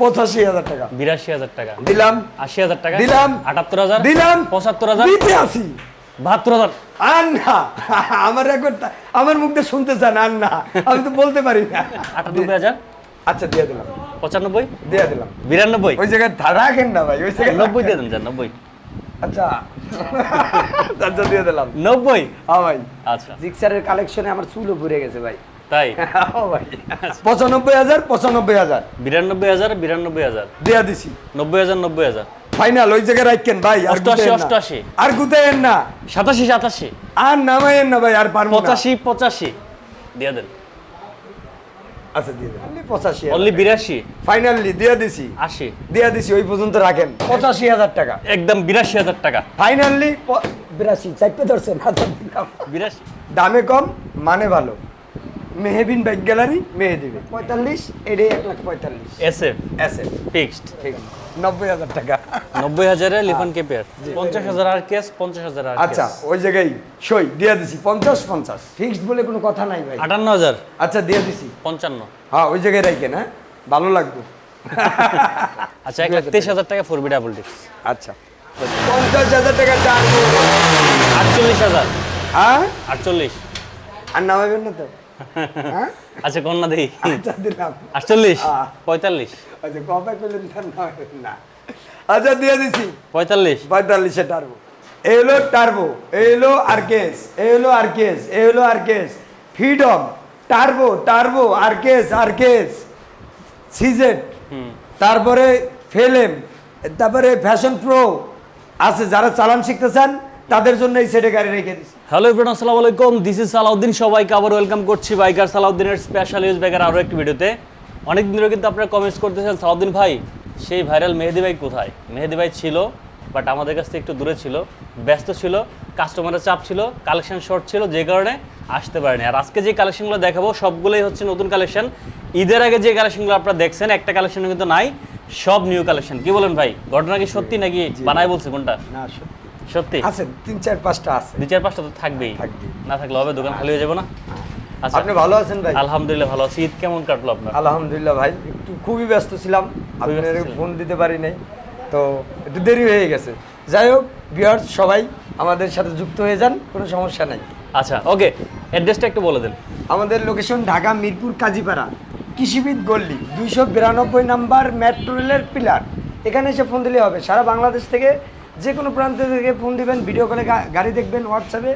পঁচাশি হাজার টাকা। বিরাশি হাজার টাকা। দিলাম। আশি হাজার টাকা। দিলাম। আটাত্তর হাজার। দিলাম। পঁচাত্তর হাজার। দিতে আসি বাহাত্তর হাজার। আর না আমার একবার আমার মুখ দিয়ে শুনতে চান আর না আমি তো বলতে পারি না। আটানব্বই হাজার। আচ্ছা দিয়ে দিলাম। পঁচানব্বই। দিয়ে দিলাম। বিরানব্বই। ওই জায়গায় রাখেন না ভাই ওই জায়গায় নব্বই দিয়ে দেন নব্বই। আচ্ছা। আচ্ছা দিয়ে দিলাম। নব্বই? হ্যাঁ ভাই। আচ্ছা। জিক্সারের কালেকশনে আমার চুলও ঘুরে গেছে ভাই। তাই? পঁচানব্বই হাজার পঁচানব্বই হাজার। বিরানব্বই হাজার বিরানব্বই হাজার। দিয়া দিছি। নব্বই হাজার নব্বই হাজার। ফাইনাল ওই জায়গায় রাখেন ভাই? অষ্টআশি, অষ্টআশি। আর গুতায়েন না। সাতাশি সাতাশি। আর নামাইয়েন না ভাই আর পারব পঁচাশি পঁচাশি। দিয়ে দেন। আচ্ছা দিয়ে দেন। Only পঁচাশি অনলি বিরাশি। ফাইনালি দিয়ে দিছি। আশি। দিয়া দিছি ওই পর্যন্ত রাখেন। পঁচাশি হাজার টাকা। একদম বিরাশি হাজার টাকা। ফাইনালি বিরাশি চারটে ধরছেন হাজার বিরাশি। দামে কম মানে ভালো। মেহেবিন বাইক গ্যালারি মেহে দিবে পঁয়তাল্লিশ এটাই এক লাখ পঁয়তাল্লিশ। এস এফ আছে ফিক্সড। ঠিক। নব্বই হাজার টাকা। নব্বই হাজারে লিফান কেপিয়ার পঞ্চাশ হাজার আর কেস পঞ্চাশ হাজার আর আচ্ছা ওই জায়গায় সই দিয়ে দিছি পঞ্চাশ পঞ্চাশ। ফিক্সড বলে কোনো কথা নাই ভাই। আটান্ন হাজার। আচ্ছা দিয়ে দিছি। পঞ্চান্ন। হ্যাঁ ওই জায়গায় রাখেন হ্যাঁ? ভালো লাগবে। আচ্ছা এক লাখ তেইশ হাজার টাকা ফোর বি ডাবল ডিক্স আচ্ছা। পঞ্চাশ হাজার টাকা চার আটচল্লিশ হাজার। হ্যাঁ? আটচল্লিশ। আর নামাবেন না তো? আচ্ছা কন্যা দেই আচ্ছা দিলাম। আটচল্লিশ। পঁয়তাল্লিশ? আচ্ছা কবে করলেন না। আচ্ছা দিয়ে দিছি। পঁয়তাল্লিশ? পঁয়তাল্লিশে টার্বো। এ হলো টার্বো এ হলো আরকেস এ হলো আরকেস এ হলো RKS Freedom Turbo Turbo RKS RKS সিজেট তারপরে ফেলেম তারপরে ফ্যাশন প্রো আছে যারা চালান শিখতে চান তাদের জন্য এই সেটে গাড়ি রেখে দিছি। হ্যালো ইব্রান আসসালামু আলাইকুম। This is Salauddin. সবাইকে আবার ওয়েলকাম করছি বাইকার সালাউদ্দিনের স্পেশাল ইউজ ব্যাগের আরও একটি ভিডিওতে। অনেক দিন ধরে কিন্তু আপনারা কমেন্টস করতেছেন সালাউদ্দিন ভাই সেই ভাইরাল মেহেদি ভাই কোথায়? মেহেদি ভাই ছিল বাট আমাদের কাছ থেকে একটু দূরে ছিল ব্যস্ত ছিল কাস্টমারের চাপ ছিল কালেকশন শর্ট ছিল যে কারণে আসতে পারেনি। আর আজকে যে কালেকশনগুলো দেখাবো সবগুলোই হচ্ছে নতুন কালেকশন ঈদের আগে যে কালেকশনগুলো আপনারা দেখছেন একটা কালেকশনও কিন্তু নাই সব নিউ কালেকশন কি বলেন ভাই ঘটনা কি সত্যি নাকি বানায় বলছে কোনটা? না সত্যি সত্যি? আছে তিন চার পাঁচটা আছে। দুই চার পাঁচটা তো থাকবেই। থাকবে। না থাকলে হবে দোকান খালি হয়ে যাব না? আচ্ছা আপনি ভালো আছেন ভাই? আলহামদুলিল্লাহ ভালো আছি। ঈদ কেমন কাটলো আপনার? আলহামদুলিল্লাহ ভাই একটু খুবই ব্যস্ত ছিলাম। আপনার ফোন দিতে পারি নাই। তো একটু দেরি হয়ে গেছে। যাই হোক বিহার সবাই আমাদের সাথে যুক্ত হয়ে যান কোনো সমস্যা নাই। আচ্ছা ওকে অ্যাড্রেসটা একটু বলে দেন। আমাদের লোকেশন ঢাকা মিরপুর কাজীপাড়া কৃষিবিদ গল্লি দুইশো বিরানব্বই নাম্বার মেট্রো রেলের পিলার এখানে এসে ফোন দিলে হবে। সারা বাংলাদেশ থেকে যে কোনো প্রান্ত থেকে ফোন দিবেন ভিডিও কলে গাড়ি দেখবেন হোয়াটসঅ্যাপে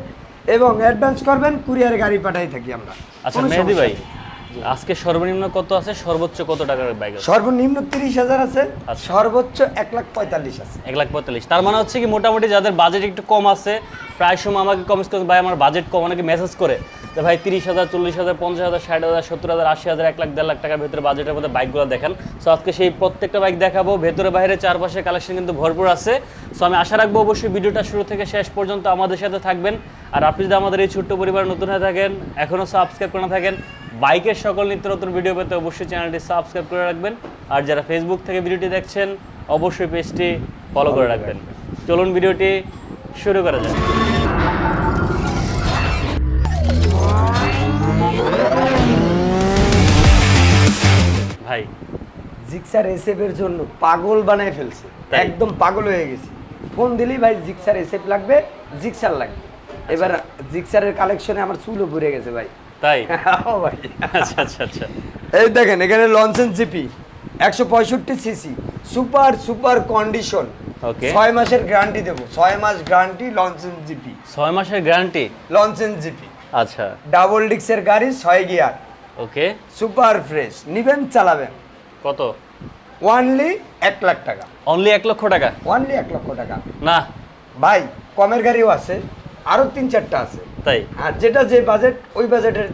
এবং অ্যাডভান্স করবেন কুরিয়ারে গাড়ি পাঠাই থাকি আমরা আচ্ছা মেহেদি ভাই। আজকে সর্বনিম্ন কত আছে? সর্বোচ্চ কত টাকার বাইক আছে? সর্বনিম্ন তিরিশ হাজার আছে আচ্ছা। সর্বোচ্চ এক লাখ পঁয়তাল্লিশ আছে। এক লাখ পঁয়তাল্লিশ। তার মানে হচ্ছে কি মোটামুটি যাদের বাজেট একটু কম আছে প্রায় সময় আমাকে কমেন্ট করে ভাই আমার বাজেট কম। অনেকে মেসেজ করে যে ভাই তিরিশ হাজার চল্লিশ হাজার পঞ্চাশ হাজার ষাট হাজার সত্তর হাজার আশি হাজার এক লাখ দেড় লাখ টাকার ভেতরে বাজেটের মধ্যে বাইকগুলো দেখান। সো আজকে সেই প্রত্যেকটা বাইক দেখাবো। ভেতরে বাইরে চারপাশে কালেকশন কিন্তু ভরপুর আছে। সো আমি আশা রাখব অবশ্যই ভিডিওটা শুরু থেকে শেষ পর্যন্ত আমাদের সাথে থাকবেন। আর আপনি যদি আমাদের এই ছোট্ট পরিবার নতুন হয়ে থাকেন এখনও সাবস্ক্রাইব করে না থাকেন বাইকের সকল নিত্য নতুন ভিডিও পেতে অবশ্যই চ্যানেলটি সাবস্ক্রাইব করে রাখবেন। আর যারা ফেসবুক থেকে ভিডিওটি দেখছেন অবশ্যই পেজটি ফলো করে রাখবেন। চলুন ভিডিওটি শুরু করা যাক। ভাই জিক্সার এসএফ এর জন্য পাগল বানায় ফেলছে? একদম পাগল হয়ে গেছি। ফোন দিলেই ভাই জিক্সার এসএফ লাগবে জিক্সার লাগবে। এবার জিক্সারের কালেকশনে আমার চুলও ঘুরে গেছে ভাই। তাই? ও ভাই। আচ্ছা আচ্ছা আচ্ছা। এই দেখেন এখানে লঞ্চেন জিপি একশো পঁয়ষট্টি CC super super condition okay ছয় মাসের গ্যারান্টি দেবো। ছয় মাস গ্যারান্টি লঞ্চেন জিপি ছয় মাসের গ্যারান্টি লঞ্চেন জিপি আচ্ছা। ডাবল ডিক্সের গাড়ি ছয় গিয়ার ওকে সুপার ফ্রেশ নিবেন চালাবেন। কত? ওয়ানলি এক লাখ টাকা। অনলি এক লক্ষ টাকা? ওয়ানলি এক লক্ষ টাকা। না। ভাই কমের গাড়িও আছে। আরও তিন চারটা আছে। তাই? আর যেটা যে বাজেট ওই বাজেটের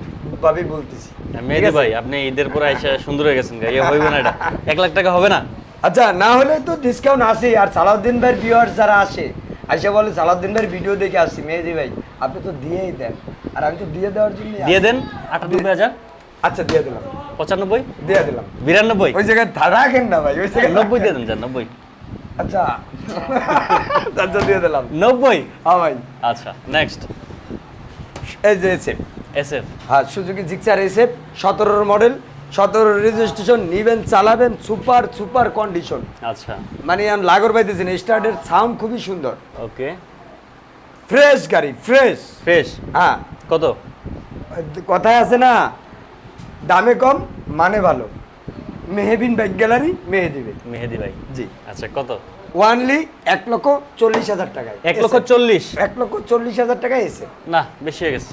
ভাবেই বলতেছি। মেহেদি ভাই আপনি ঈদের পরে এসে সুন্দর হয়ে গেছেন ইয়ে হইবে না এটা। এক লাখ টাকা হবে না? আচ্ছা না হলে তো ডিসকাউন্ট আছে আর সালাউদ্দিন ভাইয়ের ভিউয়ার্স যারা আসে আইসা বলে সালাউদ্দিন ভাইয়ের ভিডিও দেখে আসছি মেহেদি ভাই আপনি তো দিয়েই দেন। আর আমি তো দিয়ে দেওয়ার জন্য দিয়ে দেন? আটানব্বই হাজার? আচ্ছা দিয়ে দিলাম। পঁচানব্বই? দিয়ে দিলাম। বিরানব্বই? ওই জায়গায় রাখেন না ভাই? ওই জায়গায় নব্বই দিয়ে দেন যান নব্বই। আচ্ছা। আচ্ছা দিয়ে দিলাম। নব্বই? হ্যাঁ ভাই। আচ্ছা নেক্সট এই যে এসএফ এস এফ হ্যাঁ সুজুকি জিক্সার এসএফ সতেরোর মডেল সতেরো রেজিস্ট্রেশন নিবেন চালাবেন সুপার সুপার কন্ডিশন আচ্ছা। মানে আমি লাগর পাইতেছি স্টার্টের সাউন্ড খুবই সুন্দর। ওকে ফ্রেশ গাড়ি ফ্রেশ ফ্রেশ হ্যাঁ। কত? কথায় আছে না দামে কম মানে ভালো। মেহেবিন বাইক গ্যালারি মেহে দিবে মেহেদি ভাই। জি। আচ্ছা কত? ওয়ানলি এক লক্ষ চল্লিশ হাজার টাকায় এক লক্ষ চল্লিশ? এক লক্ষ চল্লিশ হাজার টাকায় এসে না বেশি হয়ে গেছে।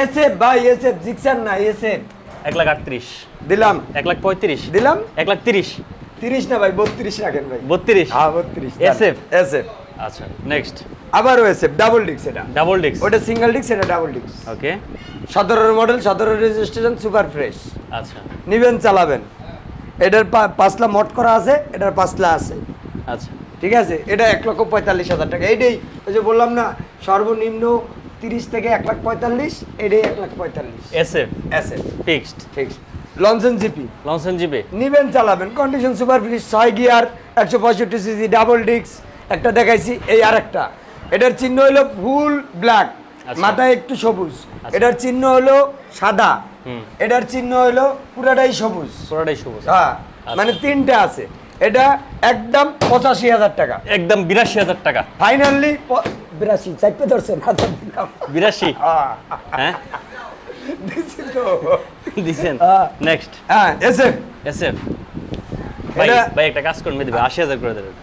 এসএফ ভাই এসএফ জিক্সার না এসএফ। এক লাখ আটত্রিশ। দিলাম। এক লাখ পঁয়ত্রিশ। দিলাম। এক লাখ তিরিশ। তিরিশ না ভাই বত্রিশ রাখেন ভাই। বত্রিশ? হ্যাঁ বত্রিশ SF? এসএফ? আচ্ছা নেক্সট আবারও এসএফ ডাবল ডিক্স এটা। ডাবল ডিস্ক ওটা সিঙ্গেল ডিক্স এটা ডাবল ডিক্স ওকে সতেরোর মডেল সতেরো রেজিস্ট্রেশন সুপার ফ্রেশ আচ্ছা। নিবেন চালাবেন। এটার পাঁচলা মট করা আছে এটার পাঁচলা আছে। আচ্ছা। ঠিক আছে? এটা এক লক্ষ পঁয়তাল্লিশ হাজার টাকা। এইটাই ওই যে বললাম না সর্বনিম্ন তিরিশ থেকে এক লাখ পঁয়তাল্লিশ এটাই এক লাখ পঁয়তাল্লিশ। এসএফ? এসএফ। ফিক্সড? ঠিক লনসেন জিপি। লংসেন জিপে? নিবেন চালাবেন। কন্ডিশন সুপার ফ্রিজ ছয় গিয়ার একশো পঁয়ষট্টি সিসি ডাবল ডিস্ক একটা দেখাইছি এই আর একটা এটার চিহ্ন হলো ফুল ব্ল্যাক আচ্ছা। মাথায় একটু সবুজ। এটার চিহ্ন হলো সাদা। এটার চিহ্ন হলো পুরাটাই সবুজ। পুরোটাই সবুজ। হ্যাঁ মানে তিনটা আছে। এটা একদম পঁচাশি হাজার টাকা। একদম বিরাশি হাজার টাকা। ফাইনালি বিরাশি চাইপে ধরছেন হাজার দিলাম। বিরাশি? আহ, হ্যাঁ? দিছি তো। দিছেন? হ্যাঁ। নেক্সট হ্যাঁ এসএফ ভাই ভাই একটা কাজ করুন দিবে আশি হাজার করে দেবেন।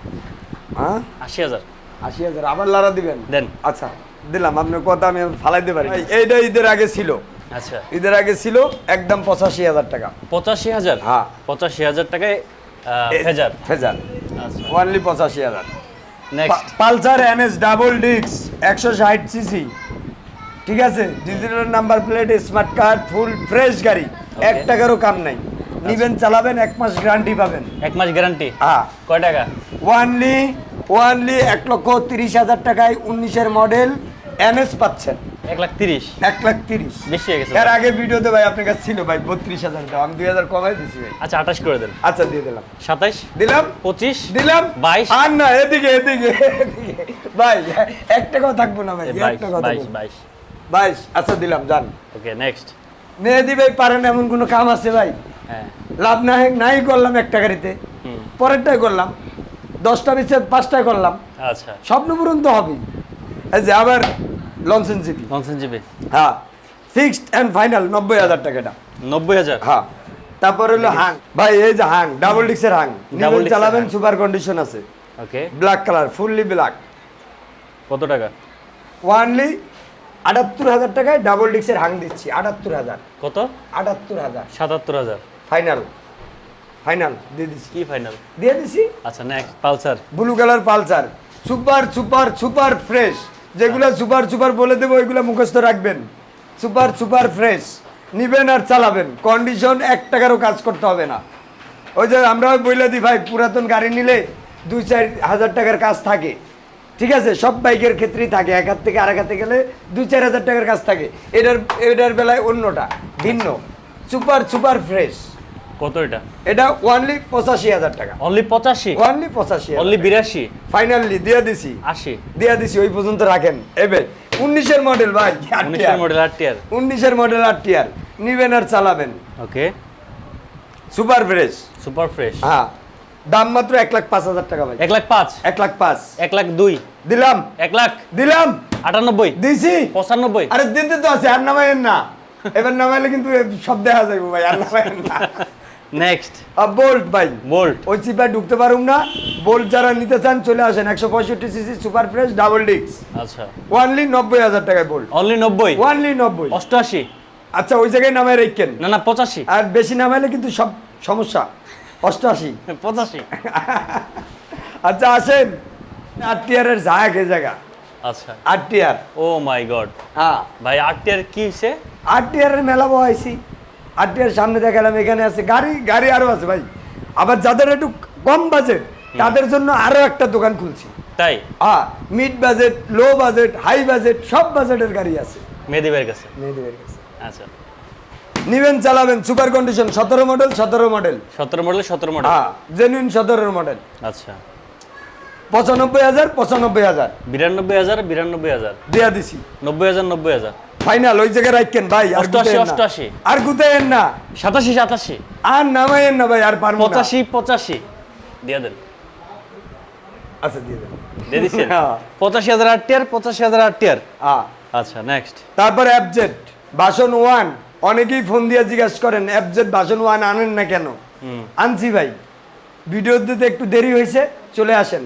হ্যাঁ? আশি হাজার। আশি হাজার আবার লারা দিবেন? দেন। আচ্ছা দিলাম আপনার কথা আমি ফালাইতে পারি। এইটা ঈদের আগে ছিল। আচ্ছা। ঈদের আগে ছিল একদম পঁচাশি হাজার টাকা। পঁচাশি হাজার? হ্যাঁ। পঁচাশি হাজার টাকায় ফেজার ফেজার আচ্ছা। ওয়ানলি পঁচাশি হাজার। Next Pulsar NS double disc একশো ষাট সিসি। ঠিক আছে? Digital number plate smart card full fresh গাড়ি। এক টাকারও কাম নাই। নিবেন চালাবেন এক মাস গ্যারান্টি পাবেন। এক মাস গ্যারান্টি হ্যাঁ। কয় টাকা? ওয়ানলি ওয়ানলি এক লক্ষ তিরিশ হাজার টাকায় উনিশের মডেল এনএস পাচ্ছেন। এক লাখ তিরিশ। এক লাখ তিরিশ। বেশি হয়ে গেছে। এর আগে ভিডিওতে ভাই আপনার কাছে ছিল ভাই বত্রিশ হাজার দাও আমি দুই হাজার কমাই দিছি ভাই। আচ্ছা আঠাশ করে দেন। আচ্ছা দিয়ে দিলাম। সাতাইশ? দিলাম। পঁচিশ? দিলাম। বাইশ? আর না এদিকে এদিকে এদিকে। ভাই এক টাকাও থাকব না ভাই এক টাকাও বাইশ না। বাইশ। বাইশ আচ্ছা দিলাম যান। Okay next. মেহেদি ভাই পারেন এমন কোনো কাম আছে ভাই? হ্যাঁ। লাভ না নাই করলাম এক টাকারিতে হুম। পরেরটাই করলাম। দশটা বেচে পাঁচটায় করলাম। আচ্ছা। স্বপ্ন পূরণ তো হবেই। এই যে আবার লঞ্চন জিপি ননসেন জিবি হ্যাঁ ফিক্সড অ্যান্ড ফাইনাল নব্বই হাজার টাকাটা নব্বই হাজার? হ্যাঁ তারপর হলো হাং ভাই এই যে হাং ডাবল ডিক্সের হাং ডাবল চালাবেন সুপার কন্ডিশন আছে। Okay black colour fully black কত টাকা? ওয়ানলি আটাত্তর হাজার টাকায় ডাবল ডিক্সের হাং দিচ্ছি আটাত্তর হাজার। কত? আটাত্তর হাজার। সাতাত্তর হাজার। ফাইনাল ফাইনাল দিয়ে দিচ্ছি। কি ফাইনাল দিয়ে দিছি আচ্ছা next Pulsar. Blue colour Pulsar. Super super super fresh যেগুলো সুপার সুপার বলে দেবো, ওইগুলো মুখস্থ রাখবেন। Super super fresh. নিবেন আর চালাবেন। কন্ডিশন এক টাকারও কাজ করতে হবে না। ওই যে আমরা বলে দিই, ভাই, পুরাতন গাড়ি নিলে দুই চার হাজার টাকার কাজ থাকে। ঠিক আছে? সব বাইকের ক্ষেত্রেই থাকে। এক হাত থেকে আরেক হাতে গেলে দুই চার হাজার টাকার কাজ থাকে। এটার এটার বেলায় অন্যটা, ভিন্ন। Super super fresh. কত এটা? এটা ওয়ানলি পঁচাশি হাজার টাকা। অনলি পঁচাশি? ওয়ানলি পঁচাশি অনলি বিরাশি? ফাইনালি দিয়ে দিছি। আশি? দিয়া দিছি ওই পর্যন্ত রাখেন। এবে উনিশের মডেল ভাই উনিশের মডেল আট টিয়ার? উনিশের মডেল আর টিয়ার। নিবেন আর চালাবেন। Okay super fresh super fresh হ্যাঁ। দাম মাত্র এক লাখ পাঁচ হাজার টাকা ভাই। এক লাখ পাঁচ? এক লাখ পাঁচ। এক লাখ দুই? দিলাম। এক লাখ? দিলাম। আটানব্বই? দিছি। পঁচানব্বই? আরে দিতে তো আছে আর নামাইেন না। এবার নামাইলে কিন্তু সব দেখা যাবে ভাই আর নামাইেন না। নেক্সট বোল্ট ভাই। বোল্ট ওই চিপায় ঢুকতে পারুম না। বোল্ট যারা নিতে চান চলে আসেন। একশো পঁয়ষট্টি সিসি সুপার ফ্রেশ ডাবল ডিক্স আচ্ছা। ওয়ানলি নব্বই হাজার টাকায় বোল্ট অনলি নব্বই? ওয়ানলি নব্বই। অষ্টআশি? আচ্ছা ওই জায়গায় নামায় রেখেন। না না পঁচাশি। আর বেশি নামাইলে কিন্তু সব সমস্যা। অষ্টআশি। পঁচাশি। আচ্ছা আসেন। আট টিয়ারের জায়গা এ জায়গা। আচ্ছা। আট টিয়ার ও মাই গড হ্যাঁ। ভাই আট টিয়ার কি হয়েছে আট টিয়ারের মেলা বহাইছি। আট টিয়ার সামনে দেখালাম এখানে আছে গাড়ি গাড়ি আরও আছে ভাই। আবার যাদের একটু কম বাজেট তাদের জন্য আরও একটা দোকান খুলছি। তাই? হ্যাঁ mid budget low budget high budget সব বাজেটের গাড়ি আছে। মেয়েদের কাছে? মেয়েদের কাছে। আচ্ছা। নিবেন চালাবেন সুপার কন্ডিশন সতেরো মডেল সতেরো মডেল সতেরো মডেল সতেরো মডেল হ্যাঁ জেনুইন সতেরোর মডেল আচ্ছা। পঁচানব্বই হাজার পঁচানব্বই হাজার। বিরানব্বই হাজার বিরানব্বই হাজার। দেয়া দিছি। নব্বই হাজার নব্বই হাজার। ফাইনাল ওই জায়গায় রাখেন ভাই? আর অষ্টআশি। অষ্টআশি। আর গুতায়েন না। সাতাশি সাতাশি। আর নামায়েন না ভাই আর পারব না। পঁচাশি পঁচাশি। দিয়ে দেন। আচ্ছা দিয়ে দেন। দিয়ে দিচ্ছেন? হ্যাঁ। পঁচাশি হাজার আট টিয়ার পঁচাশি হাজার আট টিয়ার হ্যাঁ। আচ্ছা নেক্সট তারপর অ্যাবজেট বাসন ওয়ান অনেকেই ফোন দিয়ে জিজ্ঞাসা করেন অ্যাবজেট বাসন ওয়ান আনেন না কেন? আনছি ভাই। ভিডিও দিতে একটু দেরি হয়েছে চলে আসেন।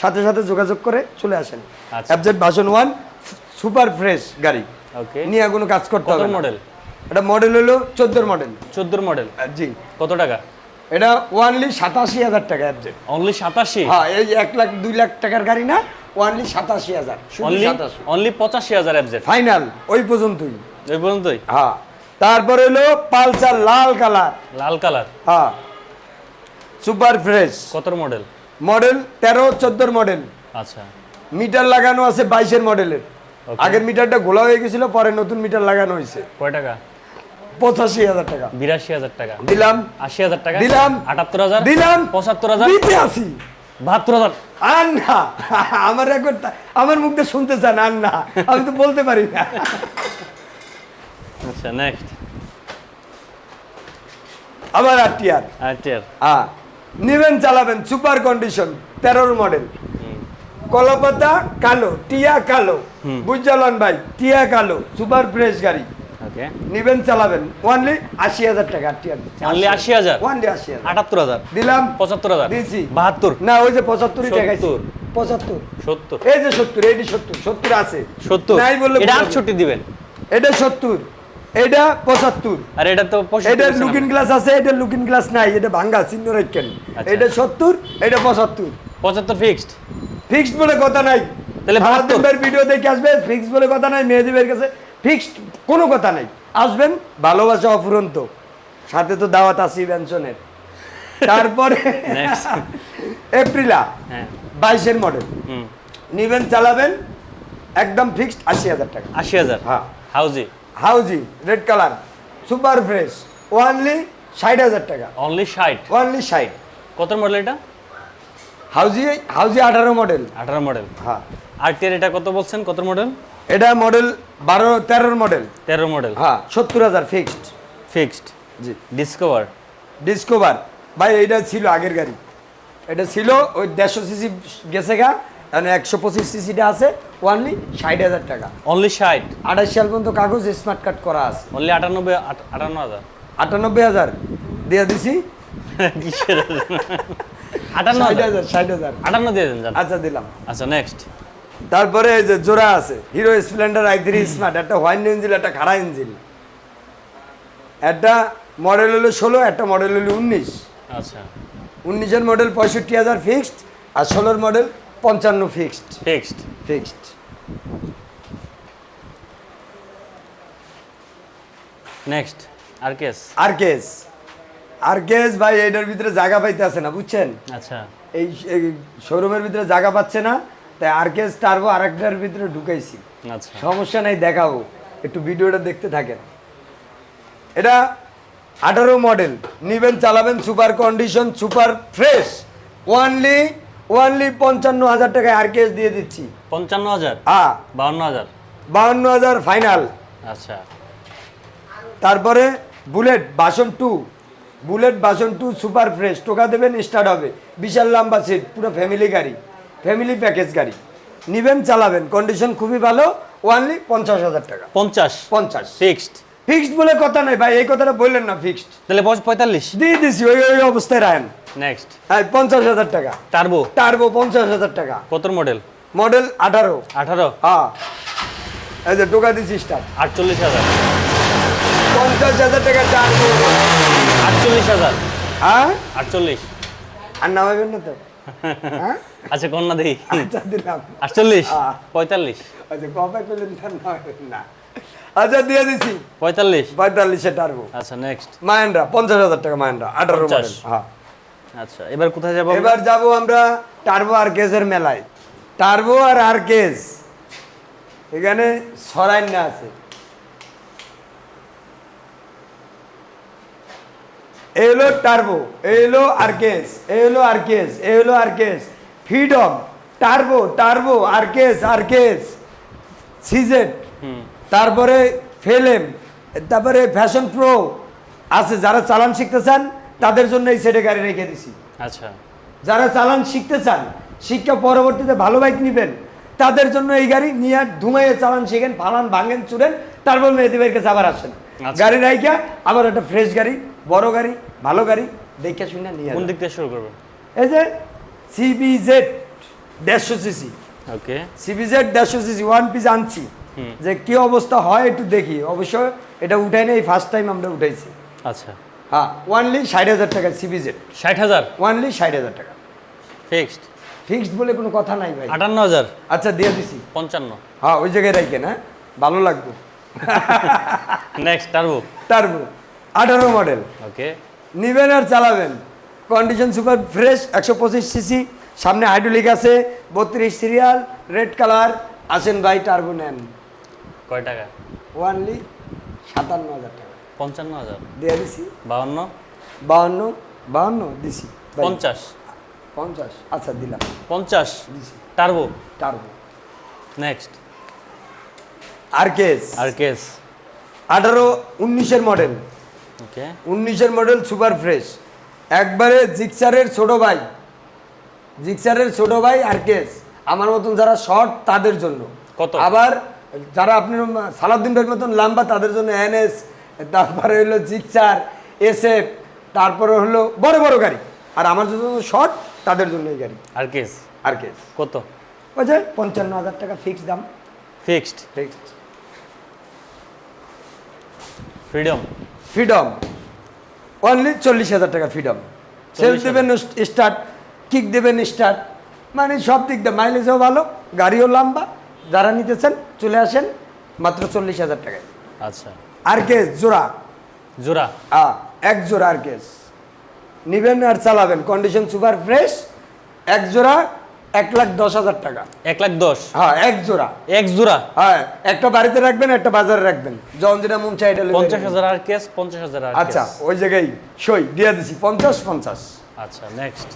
সাথে সাথে যোগাযোগ করে চলে আসেন। অ্যাবজেট বাসন ওয়ান সুপার ফ্রেশ গাড়ি। ওকে নিয়ে কোনো কাজ করতে হবে মডেল এটা মডেল হলো চোদ্দোর মডেল চোদ্দোর মডেল জি। কত টাকা? এটা ওয়ানলি সাতাশি হাজার টাকা অ্যাবজেট অনলি সাতাশি? হ্যাঁ এই এক লাখ দুই লাখ টাকার গাড়ি না ওয়ানলি সাতাশি হাজার অনলি পঁচাশি হাজার এফজেড ফাইনাল ওই পর্যন্তই। এই পর্যন্তই? হ্যাঁ তারপরে হলো পালসার লাল কালার। লাল কালার? হ্যাঁ সুপার ফ্রেশ। কতর মডেল মডেল তেরো চোদ্দোর মডেল আচ্ছা। মিটার লাগানো আছে বাইশের মডেলের. আগের মিটারটা গোলা হয়ে গেছিল পরে নতুন মিটার লাগানো হয়েছে কয় টাকা? পঁচাশি হাজার টাকা। বিরাশি হাজার টাকা। দিলাম। আশি হাজার টাকা? দিলাম। আটাত্তর হাজার? দিলাম। পঁচাত্তর হাজার? দিতে আসি বাহাত্তর হাজার? আর না। আমার মুখটা শুনতে চান আর না। আমি তো বলতে পারি না। আচ্ছা নেক্সট আবার আর টিয়ার আর টিয়ার হ্যাঁ নিবেন চালাবেন সুপার কন্ডিশন তেরোর মডেল। কলাপাতা কালো টিয়া কালো। বুঝালন ভাই টিয়া কালো সুপার ফ্রেশ গাড়ি। ওকে। নিবেন চালাবেন। ওয়ানলি আশি হাজার টাকা অনলি আশি হাজার। ওয়ানলি আশি হাজার। আটাত্তর হাজার? দিলাম। পঁচাত্তর হাজার? দিয়েছি। বাহাত্তর? না ওই যে পঁচাত্তরই সত্তর। পঁচাত্তর। সত্তর। এই যে সত্তর এইটি সত্তর সত্তর আছে। সত্তর। নাই বললে এটা। আটষট্টি দিবেন। এটা সত্তর এটা পঁচাত্তর। আর এটা তো এটা লুকিং গ্লাস আছে এটা লুকিং গ্লাস নাই এটা ভাঙ্গা চিহ্ন রাখেন। আচ্ছা। এটা সত্তর এটা পঁচাত্তর। পঁচাত্তর ফিক্সড ফিক্সড বলে কথা নাই। তাহলে সারাদিন 72 ভাই ভিডিও দেখে আসবে ফিক্সড বলে কথা নাই মেহেদিবের কাছে ফিক্সড কোনো কথা নাই। আসবেন ভালোবাসা অফুরন্ত। সাথে তো দাওয়াত আসি ব্যঞ্জনের। তারপরে এপ্রিলা হ্যাঁ। বাইশের মডেল নিবেন চালাবেন একদম ফিক্সড আশি হাজার টাকা। আশি হাজার? হ্যাঁ। হাউজি? হাউজি red colour super fresh only ষাট হাজার টাকা। অনলি ষাট? ওয়ানলি ষাট। কত মডেল এটা? হাউজি হাউজি আঠারো মডেল আঠারো মডেল হ্যাঁ। আর টিয়ার এটা কত বলছেন? কত মডেল এটা মডেল বারো তেরোর মডেল তেরো মডেল হ্যাঁ সত্তর হাজার fixed fixed ji. Discover Discover ভাই এইটা ছিল আগের গাড়ি। এটা ছিল ওই দেড়শো সিসি গেছে গা মানে একশো পঁচিশ সিসিটা আছে ওয়ানলি ষাট হাজার টাকা। অনলি ষাট? আঠাশ সাল পর্যন্ত কাগজ স্মার্ট কার্ড করা আছে। অনলি আটানব্বই আট- আটান্ন হাজার? আটানব্বই হাজার দিয়ে দিছি। কিসের? আটান্ন ষাট হাজার? হাজার ষাট হাজার। আটান্ন দিয়ে দেন যান আচ্ছা দিলাম। আচ্ছা নেক্সট তারপরে এই যে জোড়া আছে Hero Splendor I three smart একটা হোয়াইট ইঞ্জিন একটা খাড়া ইঞ্জিন। একটা মডেল হলো ষোলো একটা মডেল হলো উনিশ। আচ্ছা। উনিশের মডেল পঁয়ষট্টি হাজার ফিক্সড আর ষোলোর মডেল পঞ্চান্ন fixed fixed fixed next RKS RKS ভাই এটার ভিতরে জায়গা পাইতে আছে না বুঝছেন? আচ্ছা। এই শোরুমের ভিতরে জায়গা পাচ্ছে না। তাই আর কেস টার্বো আর একটার ভিতরে ঢুকাইছি। আচ্ছা। সমস্যা নেই দেখাবো। একটু ভিডিওটা দেখতে থাকেন। এটা আঠারো মডেল নিবেন চালাবেন super condition super fresh. Only only পঞ্চান্ন হাজার টাকায় আর কেস দিয়ে দিচ্ছি। পঞ্চান্ন হাজার আ বাহান্ন হাজার বাহান্ন হাজার ফাইনাল। আচ্ছা। তারপরে bullet version two. Bullet version two super fresh. টোকা দেবেন স্টার্ট হবে। বিশাল লম্বা সিট পুরো ফ্যামিলি গাড়ি। ফ্যামিলি প্যাকেজ গাড়ি। নিবেন চালাবেন। কন্ডিশন খুবই ভালো ওয়ানলি পঞ্চাশ হাজার টাকা। পঞ্চাশ? পঞ্চাশ। ফিক্সড ফিক্সড বলে কথা নাই ভাই এই কথাটা বললেন না ফিক্সড তাহলে বয়স পঁয়তাল্লিশ? দিয়ে দিছি ওই ওই অবস্থায় রাখেন। নেক্সট হ্যাঁ পঞ্চাশ হাজার টাকা। টার্বো টার্বো পঞ্চাশ হাজার টাকা। কত মডেল মডেল আঠারো। আঠারো? হ্যাঁ। এই যে টোকা দিছি স্টার্ট আটচল্লিশ হাজার। পঞ্চাশ হাজার টাকা টার্বো আটচল্লিশ হাজার। হ্যাঁ? আটচল্লিশ। আর নামাবেন না তো। আচ্ছা কন্যা দেখি। আচ্ছা দিলাম। আটচল্লিশ? হ্যাঁ। পঁয়তাল্লিশ? আচ্ছা কবে করলেন না আচ্ছা দিয়ে দিছি। পঁয়তাল্লিশ? পঁয়তাল্লিশে টার্বো আচ্ছা নেক্সট মাহেন্দ্রা পঞ্চাশ হাজার টাকা মাহেন্দ্রা আঠারো মডেল হ্যাঁ। আচ্ছা এবার কোথায় যাব এবার যাব আমরা টার্বো আর কেসের মেলায়। টার্বো আর আর কেস এখানে সরাইন্না আছে। এই হলো টার্বো এলো হলো আর কেস এলো হলো আর কেস এই হলো RKS Freedom Turbo Turbo RKS RKS সিজেট তারপরে ফেলেম তারপরে ফ্যাশন প্রো আছে যারা চালান শিখতে চান তাদের জন্য এই সেটে গাড়ি রেখে দিছি। আচ্ছা। যারা চালান শিখতে চান শিক্ষা পরবর্তীতে ভালো বাইক নেবেন তাদের জন্য এই গাড়ি নিয়ে ধুমাইয়ে চালান শিখেন ফালান ভাঙেন চুরেন তারপর মেহেদি ভাইয়ের কাছে আবার আসেন। আচ্ছা। গাড়ি রাইকা আবার একটা ফ্রেশ গাড়ি বড় গাড়ি ভালো গাড়ি দেখে শুনে নিয়ে কোন। দিক থেকে শুরু করবেন? এই যে সিবিজেড দেড়শো সিসি ওকে। সিবিজেড দেড়শো সিসি ওয়ান পিস আনছি। যে কি অবস্থা হয় একটু দেখি। অবশ্য এটা উঠাই নেই ফার্স্ট টাইম আমরা উঠাইছি। আচ্ছা। হ্যাঁ ওয়ানলি ষাট হাজার টাকা সিবিজেড ষাট হাজার? ওয়ানলি ষাট হাজার টাকা। ফিক্সড ফিক্সড বলে কোনো কথা নাই ভাই। আটান্ন হাজার? আচ্ছা দিয়ে দিছি। পঞ্চান্ন। হ্যাঁ ওই জায়গায় রাখেন হ্যাঁ? ভালো লাগবে। নেক্সট টার্বো টার্বো আঠারো মডেল ওকে নিবেন আর চালাবেন। কন্ডিশন সুপার ফ্রেশ একশো পঁচিশ সিসি সামনে হাইড্রোলিক আছে বত্রিশ সিরিয়াল রেড কালার আসেন ভাই টার্বো নেন। কয় টাকা? ওয়ানলি সাতান্ন হাজার টাকা। পঞ্চান্ন হাজার? দিয়ে দিছি। বাউন্ন? বাহান্ন বাহান্ন দিছি। পঞ্চাশ? পঞ্চাশ। আচ্ছা দিলাম। পঞ্চাশ? দিছি। Turbo Turbo next RKS RKS আঠারো উনিশের মডেল ওকে। উনিশের মডেল সুপার ফ্রেশ একবারে জিক্সারের ছোট ভাই। জিক্সারের ছোট ভাই আর কেস। আমার মতন যারা শর্ট তাদের জন্য। কত? আবার যারা আপনার সালাউদ্দিন ভাইয়ের মতন লম্বা তাদের জন্য এনএস তারপরে হলো জিক্সার এসএফ তারপরে হলো বড় বড় গাড়ি। আর আমার জন্য শর্ট তাদের জন্য এই গাড়ি। RKS? RKS. কত? যে পঞ্চান্ন হাজার টাকা ফিক্সড দাম। Fixed fixed Freedom Freedom only চল্লিশ হাজার টাকা ফ্রিডম সেলফ দেবেন স্টার্ট কিক দেবেন স্টার্ট মানে সব দিক দিয়ে মাইলেজও ভালো গাড়িও লম্বা। যারা নিতে চান চলে আসেন মাত্র চল্লিশ হাজার টাকায়। আচ্ছা। আর কেস জোড়া। জোড়া? আ এক জোড়া আর কেস নিবেন আর চালাবেন। কন্ডিশন সুপার ফ্রেশ এক জোড়া এক লাখ দশ হাজার টাকা। এক লাখ দশ? হ্যাঁ এক জোড়া। এক জোড়া? হ্যাঁ একটা বাড়িতে রাখবেন একটা বাজারে রাখবেন। যখন যেটা মন চাই এটা পঞ্চাশ হাজার আর কেস পঞ্চাশ হাজার আচ্ছা ওই জায়গায় সই দিয়ে দিছি পঞ্চাশ পঞ্চাশ। আচ্ছা নেক্সট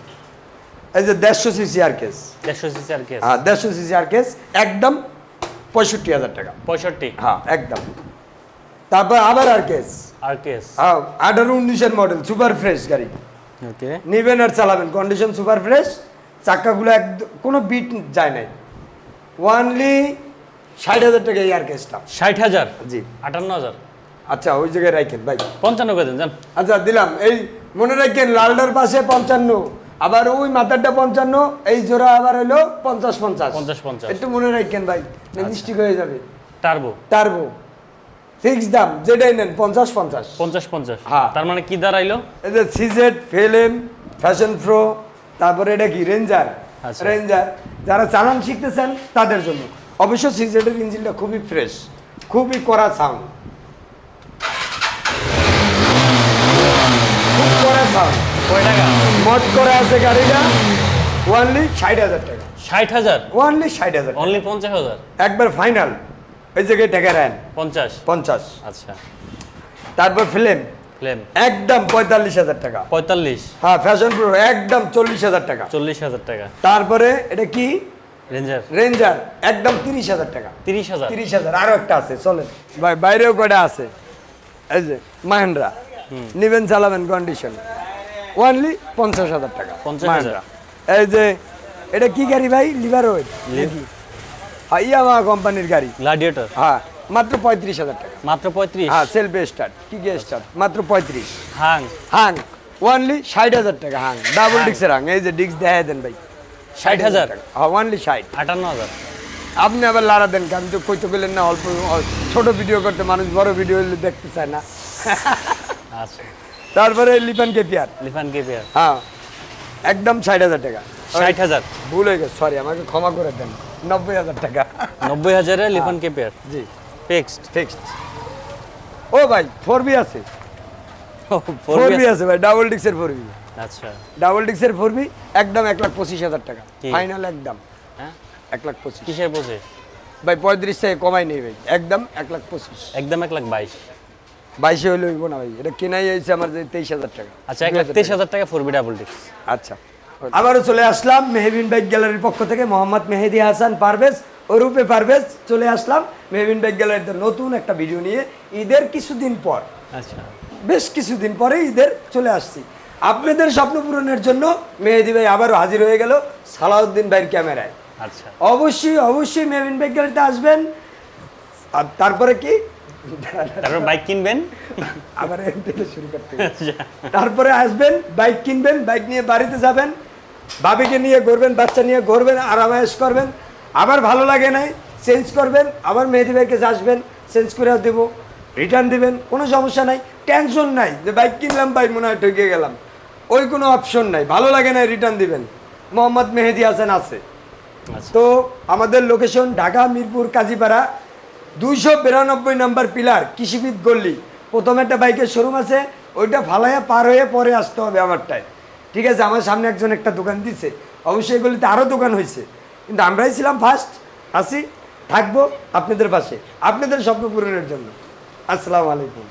এই যে দেড়শো সিসি আর কেস। দেড়শো সিসি আর কেস। হ্যাঁ দেড়শো সিসি আর কেস একদম পঁয়ষট্টি হাজার টাকা। পঁয়ষট্টি? হ্যাঁ একদম। তারপর আবার আর কেস। আর কেস? হ্যাঁ আঠারো উনিশের মডেল সুপার ফ্রেশ গাড়ি। ওকে নেবেন আর চালাবেন কন্ডিশন সুপার ফ্রেশ চাক্কাগুলো একদম কোনো বিট যায় নাই। ওয়ানলি ষাট হাজার টাকা এই আর কেসটা ষাট হাজার? জি। আটান্ন হাজার? আচ্ছা ওই জায়গায় রাখেন ভাই। পঞ্চান্ন করে দেন আচ্ছা দিলাম। এই মনে রাখেন লালটার পাশে পঞ্চান্ন। আবার ওই মাথারটা পঞ্চান্ন এই জোড়া আবার হলো পঞ্চাশ পঞ্চাশ। পঞ্চাশ, পঞ্চাশ। একটু মনে রাখেন ভাই মিস্টেক হয়ে যাবে। টার্বো। টার্বো। ফিক্স দাম যেটাই নেন পঞ্চাশ পঞ্চাশ। পঞ্চাশ পঞ্চাশ। হ্যাঁ। তার মানে কি দাঁড়াইলো? এই যে সিজেড ফেলেম ফ্যাশন প্রো তারপরে এটা কি? রেঞ্জার আচ্ছা। রেঞ্জার যারা চালান শিখতে চান তাদের জন্য। অবশ্য সিজেডের ইঞ্জিনটা খুবই ফ্রেশ খুবই কড়া সাউন্ড খুব কড়া সাউন্ড কয় টাকা? করে আছে গাড়িটা ওয়ানলি ষাট হাজার টাকা। ষাট হাজার? ওয়ানলি ষাট হাজার। অনলি পঞ্চাশ হাজার? একবার ফাইনাল ওই জায়গায় টাকা নেন পঞ্চাশ। পঞ্চাশ। আচ্ছা। তারপর ফিল্ম ফ্লেম একদম পঁয়তাল্লিশ হাজার টাকা। পঁয়তাল্লিশ? হ্যাঁ ফ্যাশন প্রো একদম চল্লিশ হাজার টাকা। চল্লিশ হাজার টাকা। তারপরে এটা কি? রেঞ্জার রেঞ্জার একদম তিরিশ হাজার টাকা। তিরিশ হাজার? তিরিশ হাজার আরও একটা আছে চলেন। ভাই বাইরেও কয়টা আছে? এই যে মাহেন্দ্রা। নিবেন চালাবেন কন্ডিশন ওয়ানলি পঞ্চাশ হাজার টাকা। 50,000 মাহেন্দ্রা। এই যে এটা কি গাড়ি ভাই? লিভার ওয়েট হ্যাঁ ইয়ামা কোম্পানির গাড়ি। গ্লাডিয়েটর হ্যাঁ। মাত্র পঁয়ত্রিশ হাজার টাকা। মাত্র পঁয়ত্রিশ? হ্যাঁ সেলফ স্টার্ট কি গে স্টার্ট মাত্র পঁয়ত্রিশ। হাং। হাং। ওয়ানলি ষাট হাজার টাকা হাং। ডাবল। ডিক্সের হাং। এই যে ডিক্স দেখা দেন ভাই। ষাট হাজার টাকা। হ্যাঁ ওয়ানলি ষাট। আটান্ন হাজার। আপনি আবার লাড়া দেন আমি তো কইতে গেলেন না অল্প ছোট ভিডিও করতে মানুষ বড় ভিডিও দেখতে চায় না। আচ্ছা। তারপরে লিপান কেপিয়ার লিফান কেপিয়ার হ্যাঁ। একদম ষাট হাজার টাকা। ষাট হাজার? ভুল হয়ে গেছে সরি আমাকে ক্ষমা করে দেন। নব্বই হাজার টাকা। নব্বই হাজারে লিফান কেপিয়ার জি। ফিক্সড ফিক্সড ও ভাই ফোর বি আছে। ফোর বি আছে। ভাই ডাবল ডিক্সের ফোর বি আচ্ছা। ডাবল ডিক্সের ফোর বি একদম এক লাখ পঁচিশ হাজার টাকা। ফাইনাল একদম। হ্যাঁ? এক লাখ পঁচিশ। কিসের বসে ভাই পঁয়ত্রিশ থেকে কমাই নেই ভাই একদম এক লাখ পঁচিশ। একদম এক লাখ বাইশ। বাইশে হইলে হইব না ভাই এটা কেনাই হয়েছে আমার যে তেইশ হাজার টাকা। আচ্ছা এক লাখ তেইশ হাজার টাকা ফোর বি ডাবল ডিক্স আচ্ছা। আবারও চলে আসলাম মেহেবিন বাইক গ্যালারির পক্ষ থেকে মোহাম্মদ মেহেদি হাসান পারভেজ। ওরূপে পারভেজ চলে আসলাম মেহবিন বেগ গ্যালারিতে নতুন একটা ভিডিও নিয়ে। ঈদের কিছুদিন পর। আচ্ছা। বেশ কিছুদিন পরে ঈদের চলে আসছি। আপনাদের স্বপ্ন পূরণের জন্য মেহেদি ভাই আবারও হাজির হয়ে গেল সালাউদ্দিন ভাইয়ের ক্যামেরায়। আচ্ছা। অবশ্যই অবশ্যই মেহবিন বেগ গ্যালারিতে আসবেন। আর তারপরে কি? তারপর বাইক কিনবেন? আবার শুরু করতে। আচ্ছা। তারপরে আসবেন বাইক কিনবেন বাইক নিয়ে বাড়িতে যাবেন। বাবিকে নিয়ে ঘুরবেন বাচ্চা নিয়ে ঘুরবেন আরামায়েশ করবেন। আবার ভালো লাগে নাই চেঞ্জ করবেন আবার মেহেদি ভাইয়ের কাছে আসবেন চেঞ্জ করে দেবো রিটার্ন দিবেন কোনো সমস্যা নাই টেনশন নাই যে বাইক কিনলাম বাইক মনে হয় ঠকে গেলাম। ওই কোনো অপশন নাই ভালো লাগে না রিটার্ন দিবেন। মোহাম্মদ মেহেদি হাসান আছে। আচ্ছা। তো আমাদের লোকেশন ঢাকা মিরপুর কাজীপাড়া দুইশো বিরানব্বই নম্বর পিলার কৃষিবিদ গল্লি প্রথম একটা বাইকের শোরুম আছে ওইটা ফালাইয়া পার হয়ে পরে আসতে হবে আমারটায়। ঠিক আছে আমার সামনে একজন একটা দোকান দিছে। অবশ্যই এগুলিতে আরও দোকান হয়েছে কিন্তু আমরাই ছিলাম ফার্স্ট আসি থাকব আপনাদের পাশে আপনাদের স্বপ্ন পূরণের জন্য। আসসালামু আলাইকুম।